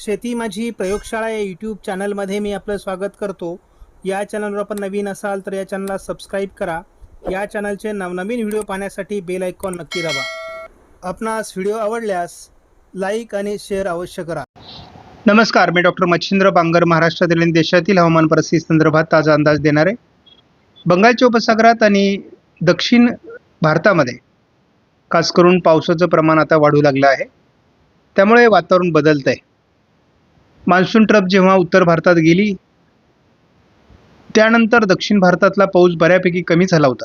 शेती माझी प्रयोगशाळा या यूट्यूब चॅनलमध्ये मी आपलं स्वागत करतो. या चॅनलवर आपण नवीन असाल तर या चॅनलला सबस्क्राईब करा. या चॅनलचे नवनवीन व्हिडिओ पाहण्यासाठी बेल आयकॉन नक्की दाबा. आपणास व्हिडिओ आवडल्यास लाईक आणि शेअर अवश्य करा. नमस्कार मी डॉक्टर मच्छिंद्र बांगर महाराष्ट्रातील आणि देशातील हवामान परिस्थिती संदर्भात ताजा अंदाज देणार आहे. बंगालच्या उपसागरात आणि दक्षिण भारतामध्ये खास करून पावसाचं प्रमाण आता वाढू लागलं आहे. त्यामुळे वातावरण बदलतं आहे मान्सून ट्रप जेव्हा उत्तर भारतात गेली त्यानंतर दक्षिण भारतातला पाऊस बऱ्यापैकी कमी झाला होता.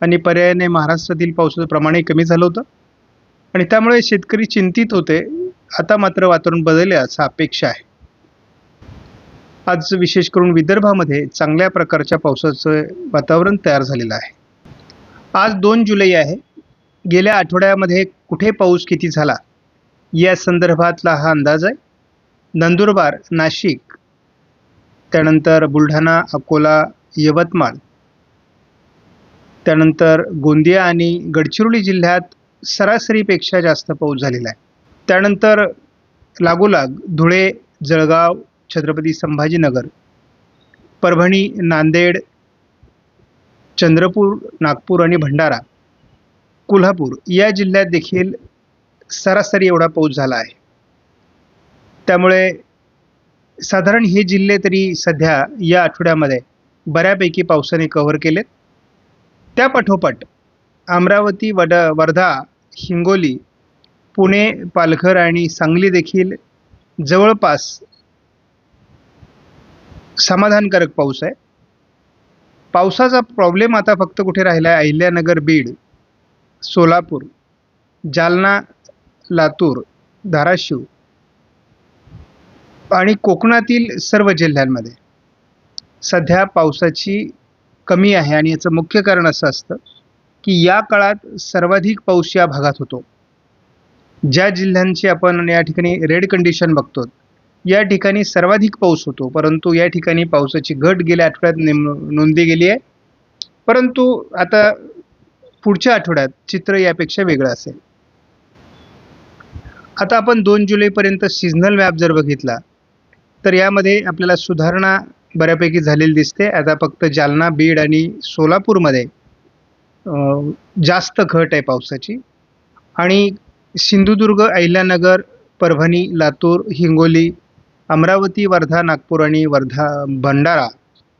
आणि पर्यायाने महाराष्ट्रातील पावसाचं प्रमाणही कमी झालं होतं. आणि त्यामुळे शेतकरी चिंतित होते. आता मात्र वातावरण बदलले असं अपेक्षा आहे. आज विशेष करून विदर्भामध्ये चांगल्या प्रकारच्या पावसाचं वातावरण तयार झालेलं आहे. आज दोन जुलै आहे. गेल्या आठवड्यामध्ये कुठे पाऊस किती झाला? या संदर्भातला हा अंदाज आहे. नंदुरबार नाशिक त्यानंतर बुलढाणा अकोला यवतमाळ त्यानंतर गोंदिया आणि गडचिरोली जिल्ह्यात सरासरीपेक्षा जास्त पाऊस झालेला आहे. त्यानंतर लागोलाग धुळे जळगाव छत्रपती संभाजीनगर परभणी नांदेड चंद्रपूर नागपूर आणि भंडारा कोल्हापूर या जिल्ह्यात देखील सरासरी एवढा पाऊस झाला आहे. त्यामुळे साधारण हे जिल्हे तरी सध्या या आठवड्यामध्ये बऱ्यापैकी पावसाने कव्हर केलेत. त्या पाठोपाठ अमरावती वड वर्धा हिंगोली पुणे पालघर आणि सांगली देखील जवळपास समाधानकारक पाऊस आहे. पावसाचा प्रॉब्लेम आता फक्त कुठे राहिला आहे अहिल्यानगर बीड सोलापूर जालना लातूर धाराशिव आणि कोकणातील सर्व जिल्ह्यांमध्ये सध्या पावसाची कमी आहे आणि याचं मुख्य कारण असं असतं की या काळात सर्वाधिक पाऊस या भागात होतो. ज्या जिल्ह्यांची आपण या ठिकाणी रेड कंडिशन बघतो या ठिकाणी सर्वाधिक पाऊस होतो परंतु या ठिकाणी पावसाची घट गेल्या आठवड्यात नेम नोंदली गेली आहे. परंतु आता पुढच्या आठवड्यात चित्र यापेक्षा वेगळं असेल. आता आपण दोन जुलैपर्यंत सिझनल मॅप जर बघितला तर यामध्ये आपल्याला सुधारणा बऱ्यापैकी झालेली दिसते. आता फक्त जालना बीड आणि सोलापूरमध्ये जास्त घट आहे पावसाची. आणि सिंधुदुर्ग अहिल्यानगर परभणी लातूर हिंगोली अमरावती वर्धा नागपूर आणि वर्धा भंडारा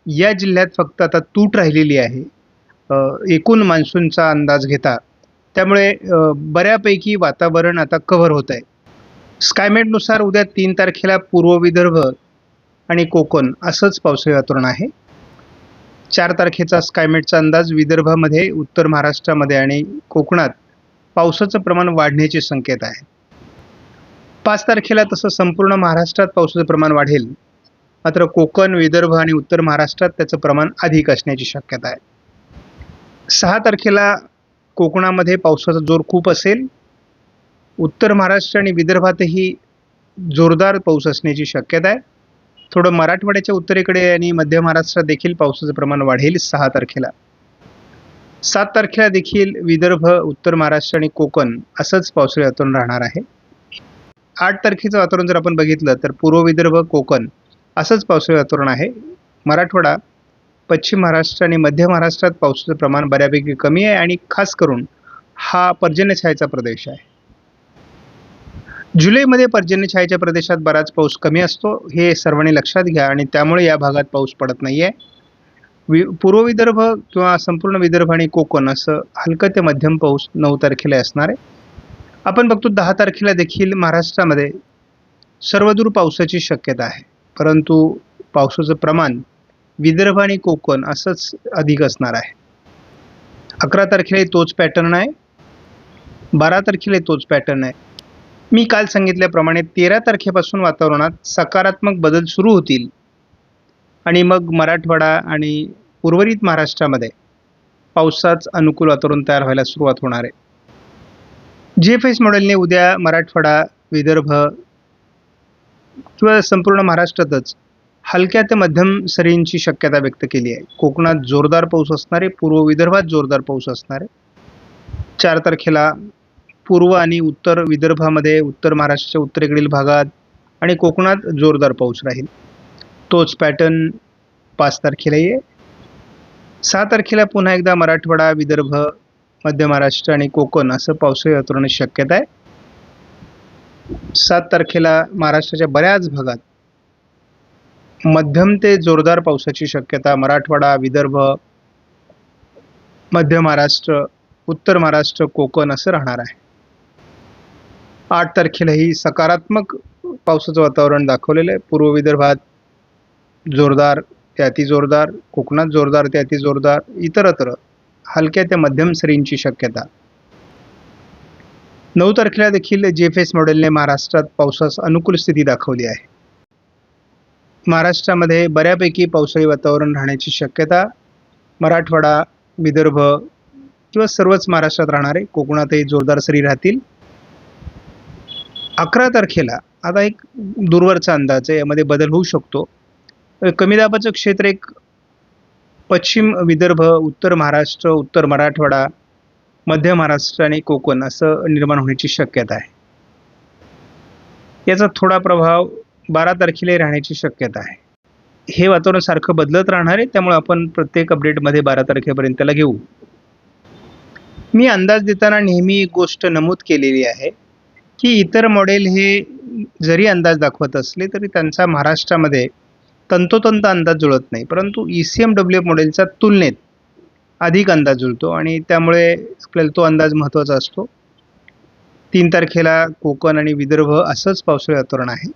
या जिल्ह्यात फक्त आता तूट राहिलेली आहे. एकूण मान्सूनचा अंदाज घेता. त्यामुळे बऱ्यापैकी वातावरण आता कव्हर होत आहे स्कायमेटनुसार उद्या तीन तारखेला पूर्व विदर्भ आणि कोकण असंच पावसाळी वातावरण आहे. चार तारखेचा स्कायमेटचा अंदाज विदर्भामध्ये उत्तर महाराष्ट्रामध्ये आणि कोकणात पावसाचं प्रमाण वाढण्याचे संकेत आहे. पाच तारखेला तसं संपूर्ण महाराष्ट्रात पावसाचं प्रमाण वाढेल. मात्र कोकण विदर्भ आणि उत्तर महाराष्ट्रात त्याचं प्रमाण अधिक असण्याची शक्यता आहे. सहा तारखेला कोकणामध्ये पावसाचा जोर खूप असेल. उत्तर महाराष्ट्र आणि विदर्भातही जोरदार पाऊस असण्याची शक्यता आहे. थोडं मराठवाड्याच्या उत्तरेकडे आणि मध्य महाराष्ट्रात देखील पावसाचं प्रमाण वाढेल सहा तारखेला. सात तारखेला देखील विदर्भ उत्तर महाराष्ट्र आणि कोकण असंच पावसाळी वातावरण राहणार आहे. आठ तारखेचं वातावरण जर आपण बघितलं तर पूर्व विदर्भ कोकण असंच पावसाळी वातावरण आहे. मराठवाडा पश्चिम महाराष्ट्र आणि मध्य महाराष्ट्रात पावसाचं प्रमाण बऱ्यापैकी कमी आहे आणि खास करून हा पर्जन्यछायेचा प्रदेश आहे. जुलैमध्ये पर्जन्यछायेच्या प्रदेशात बराच पाऊस कमी असतो. हे सर्वांनी लक्षात घ्या आणि त्यामुळे या भागात पाऊस पडत नाही आहे वि पूर्व विदर्भ किंवा संपूर्ण विदर्भ आणि कोकण असं हलकं ते मध्यम पाऊस नऊ तारखेला असणार आहे. आपण बघतो दहा तारखेला देखील महाराष्ट्रामध्ये सर्वदूर पावसाची शक्यता आहे. परंतु पावसाचं प्रमाण विदर्भ आणि कोकण असंच अधिक असणार आहे. अकरा तारखेला तोच पॅटर्न आहे. बारा तारखेला तोच पॅटर्न आहे. मी काल सांगितल्याप्रमाणे तेरा तारखेपासून वातावरणात सकारात्मक बदल सुरू होतील. आणि मग मराठवाडा आणि उर्वरित महाराष्ट्रामध्ये पावसाच अनुकूल वातावरण तयार व्हायला सुरुवात होणार आहे. जी एफ एस मॉडेलने उद्या मराठवाडा विदर्भ किंवा संपूर्ण महाराष्ट्रातच हलक्या ते मध्यम सरींची शक्यता व्यक्त केली आहे. कोकणात जोरदार पाऊस असणार आहे पूर्व विदर्भात जोरदार पाऊस असणार आहे. चार तारखेला पूर्व आणि उत्तर विदर्भामध्ये उत्तर महाराष्ट्राच्या उत्तरेकडील भागात आणि कोकणात जोरदार पाऊस राहील. तोच पॅटर्न पाच तारखेला आहे सहा तारखेला पुन्हा एकदा मराठवाडा विदर्भ मध्य महाराष्ट्र आणि कोकण असं पावसाळी वातावरणाची शक्यता आहे. सात तारखेला महाराष्ट्राच्या बऱ्याच भागात मध्यम ते जोरदार पावसाची शक्यता मराठवाडा विदर्भ मध्य महाराष्ट्र उत्तर महाराष्ट्र कोकण असं राहणार आहे. आठ तारखेलाही सकारात्मक पावसाचं वातावरण दाखवलेलं आहे. पूर्व विदर्भात जोरदार ते अति जोरदार कोकणात जोरदार ते अति जोरदार इतरत्र हलक्या ते मध्यम सरींची शक्यता. नऊ तारखेला देखील जे एफ एस मॉडेलने महाराष्ट्रात पावसास अनुकूल स्थिती दाखवली आहे. महाराष्ट्रामध्ये बऱ्यापैकी पावसाळी वातावरण राहण्याची शक्यता मराठवाडा विदर्भ किंवा सर्वच महाराष्ट्रात राहणारे कोकणातही जोरदार सरी राहतील. अकरा तारखेला आता एक दूरवरचा अंदाज आहे यामध्ये बदल होऊ शकतो. कमी दाबाचं क्षेत्र एक पश्चिम विदर्भ उत्तर महाराष्ट्र उत्तर मराठवाडा मध्य महाराष्ट्र आणि कोकण असं निर्माण होण्याची शक्यता आहे. याचा थोडा प्रभाव बारा तारखेला राहण्याची शक्यता आहे. हे वातावरण सारखं बदलत राहणार आहे त्यामुळे आपण प्रत्येक अपडेटमध्ये बारा तारखेपर्यंत त्याला घेऊ. मी अंदाज देताना नेहमी एक गोष्ट नमूद केलेली आहे. की इतर मॉडेल हे जरी अंदाज दाखवत असले तरी त्यांचा महाराष्ट्रामध्ये तंतोतंत अंदाज जुळत नाही. परंतु E C M W F मॉडेलच्या तुलनेत अधिक अंदाज जुळतो आणि त्यामुळे आपल्याला तो अंदाज महत्त्वाचा असतो. तीन तारखेला कोकण आणि विदर्भ असंच पावसाळी वातावरण आहे.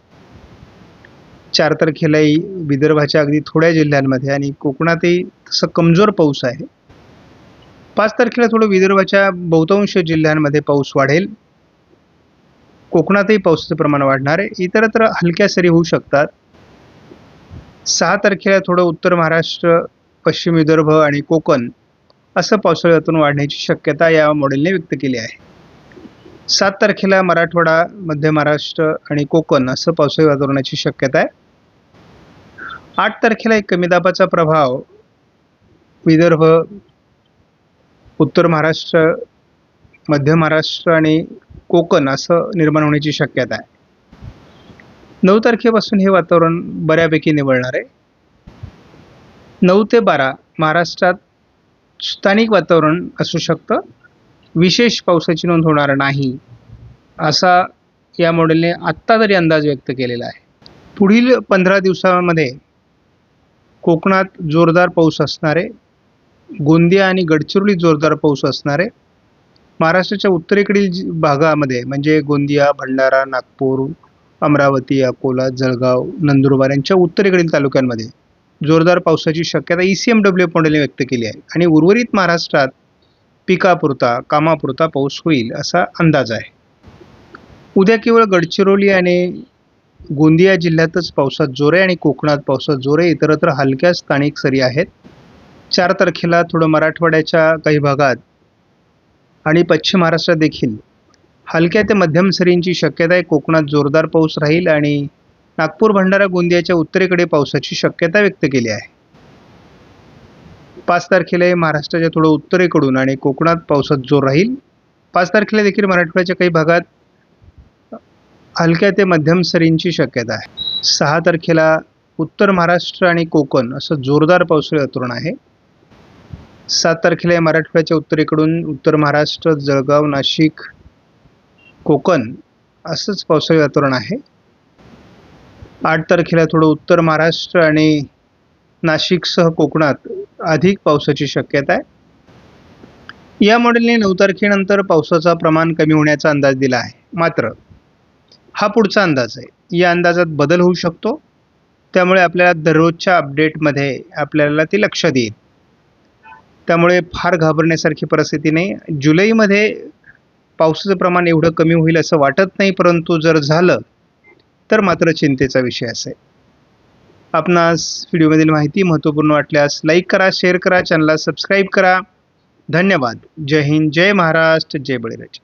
चार तारखेलाही विदर्भाच्या अगदी थोड्या जिल्ह्यांमध्ये आणि कोकणातही तसं कमजोर पाऊस आहे. पाच तारखेला थोडं विदर्भाच्या बहुतांश जिल्ह्यांमध्ये पाऊस वाढेल. कोकणातही पावसाचं प्रमाण वाढणार आहे. इतरत्र हलक्या सरी होऊ शकतात. सहा तारखेला थोडं उत्तर महाराष्ट्र पश्चिम विदर्भ आणि कोकण असं पावसाळ्यातून वाढण्याची शक्यता या मॉडेलने व्यक्त केली आहे. सात तारखेला मराठवाडा मध्य महाराष्ट्र आणि कोकण असं पावसाळी वातावरणाची शक्यता आहे. आठ तारखेला एक कमी दाबाचा प्रभाव विदर्भ उत्तर महाराष्ट्र मध्य महाराष्ट्र आणि कोकण असं निर्माण होण्याची शक्यता आहे. नऊ तारखेपासून हे वातावरण बऱ्यापैकी निवळणार आहे. नऊ ते बारा महाराष्ट्रात स्थानिक वातावरण असू शकतं. विशेष पावसाची नोंद होणार नाही असा या मॉडेलने आत्ता तरी अंदाज व्यक्त केलेला आहे. पुढील पंधरा दिवसामध्ये कोकणात जोरदार पाऊस असणारे गोंदिया आणि गडचिरोलीत जोरदार पाऊस असणार आहे. महाराष्ट्राच्या उत्तरेकडील जी भागामध्ये म्हणजे गोंदिया भंडारा नागपूर अमरावती अकोला जळगाव नंदुरबार यांच्या उत्तरेकडील तालुक्यांमध्ये जोरदार पावसाची शक्यता ई सी एम डब्ल्यू मॉडेलने व्यक्त केली आहे. आणि उर्वरित महाराष्ट्रात पिकापुरता कामापुरता पाऊस होईल असा अंदाज आहे. उद्या केवळ गडचिरोली आणि गोंदिया जिल्ह्यातच पावसात जोर आहे आणि कोकणात पावसात जोर आहे इतरत्र हलक्या स्थानिक सरी आहेत. चार तारखेला थोडं मराठवाड्याच्या काही भागात आणि पश्चिम महाराष्ट्रात देखील. हलक्या ते मध्यम सरींची शक्यता आहे कोकणात जोरदार पाऊस राहील आणि नागपूर भंडारा गोंदियाच्या उत्तरेकडे पावसाची शक्यता व्यक्त केली आहे. पाच तारखेला हे महाराष्ट्राच्या थोडं उत्तरेकडून आणि कोकणात पावसात जोर राहील. पाच तारखेला देखील मराठवाड्याच्या काही भागात हलक्या ते मध्यम सरींची शक्यता आहे. सहा तारखेला उत्तर महाराष्ट्र आणि कोकण असं जोरदार पावसाळी वातावरण आहे. सात तारखेला मराठवाड्याच्या उत्तरेकडून उत्तर महाराष्ट्र जळगाव नाशिक कोकण असंच पावसाळी वातावरण आहे. आठ तारखेला थोडं उत्तर महाराष्ट्र आणि नाशिकसह कोकणात अधिक पावसाची शक्यता आहे. या मॉडेलने नऊ तारखेनंतर पावसाचा प्रमाण कमी होण्याचा अंदाज दिला आहे. मात्र हा पुढचा अंदाज आहे. या अंदाजात बदल होऊ शकतो. त्यामुळे आपल्याला दररोजच्या अपडेटमध्ये आपल्याला ते लक्षात येईल. त्यामुळे फार घाबरण्यासारखी परिस्थिती नाही. जुलैमध्ये पावसाचं प्रमाण एवढं कमी होईल असं वाटत नाही परंतु जर झालं तर मात्र चिंतेचा विषय असेल. आपणास व्हिडिओमधील माहिती महत्त्वपूर्ण वाटल्यास लाईक करा शेअर करा चॅनलला सबस्क्राईब करा. धन्यवाद. जय हिंद जय महाराष्ट्र जय बळीराजा.